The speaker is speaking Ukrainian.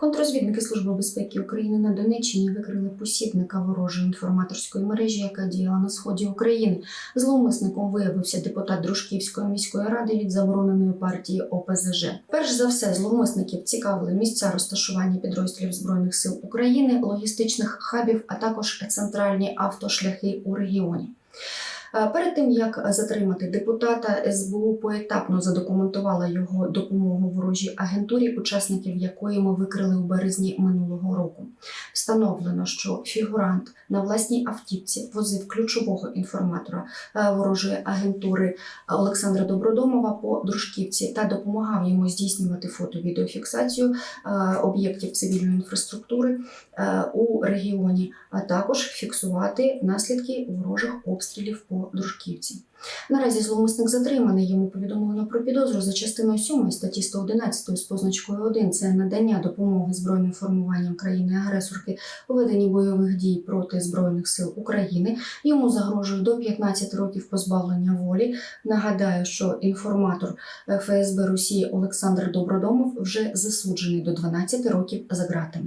Контрозвідники Служби безпеки України на Донеччині викрили посібника ворожої інформаторської мережі, яка діяла на сході України. Зловмисником виявився депутат Дружківської міської ради від забороненої партії ОПЗЖ. Перш за все, зловмисників цікавили місця розташування підрозділів збройних сил України, логістичних хабів, а також центральні автошляхи у регіоні. Е, Перед тим як затримати депутата, СБУ поетапно задокументувала його допомогу ворожій агентурі, учасників якої ми викрили у березні минулого року. Встановлено, що фігурант на власній автівці возив ключового інформатора е, ворожої агентури Олександра Добродомова по Дружківці та допомагав йому здійснювати фото-відеофіксацію е, об'єктів цивільної інфраструктури у регіоні, а також фіксувати наслідки ворожих обстрілів по Дружківці. Наразі зловмисник затриманий. Йому повідомлено про підозру за частиною 7 статті 111 з позначкою 1. Це надання допомоги збройним формуванням країни-агресорки у веденні бойових дій проти збройних сил України. Йому загрожує до 15 років позбавлення волі. Нагадаю, що інформатор ФСБ Росії Олександр Добродомов вже засуджений до 12 років за ґратами.